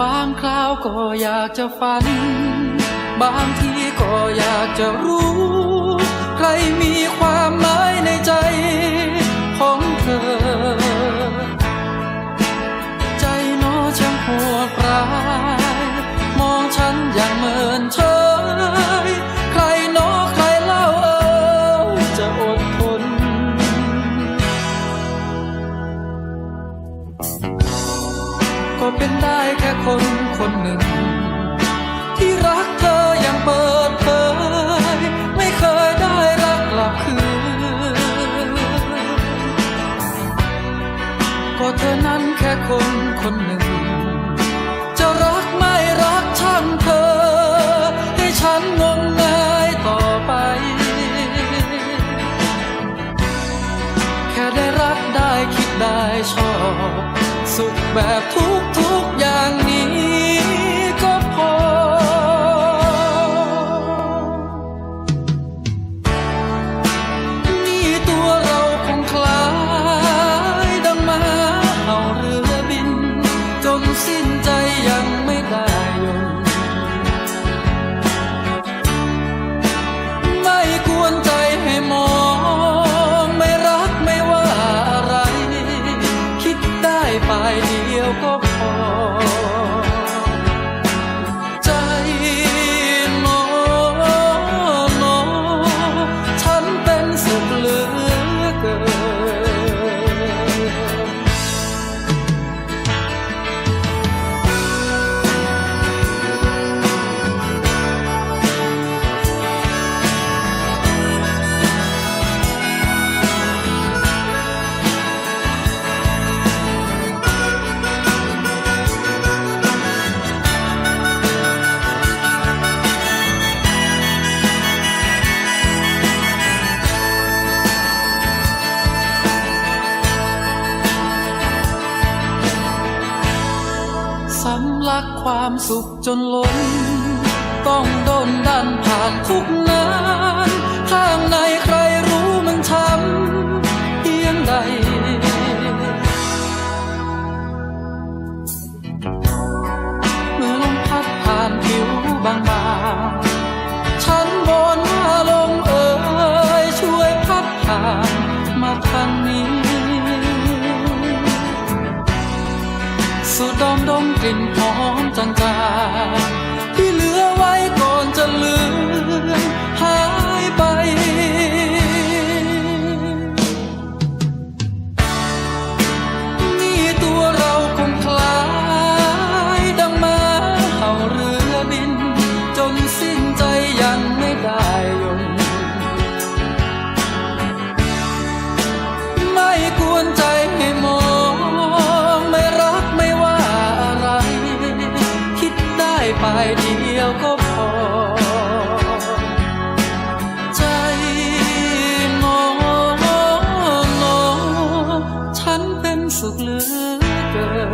บางคราวก็อยากจะฝัน บางทีก็อยากจะรู้ ใครมีความหมายในใจของเธอ ใจน้ช่างโหดร้าย มองฉันอย่างเมินเฉย ก็เป็นได้แค่คนคนหนึ่ง ที่รักเธออย่างเปิดเผยไม่เคยได้รักกลับคืน ก็เธอนั้นแค่คนคนหนึ่ง จะรักไม่รักช่างเธอ ให้ฉันงมงายต่อไป แค่ได้รักได้คิดได้ชอบ สุขแบบทุกทุ สำลักความสุขจนล้น ต้องโดนดันผ่านทุกนานข้างในใครรู้มันช้ำเพียงใด เมื่อลมพัดผ่านผิวบาง สูดดมดมกลิ่นหอมจาง 身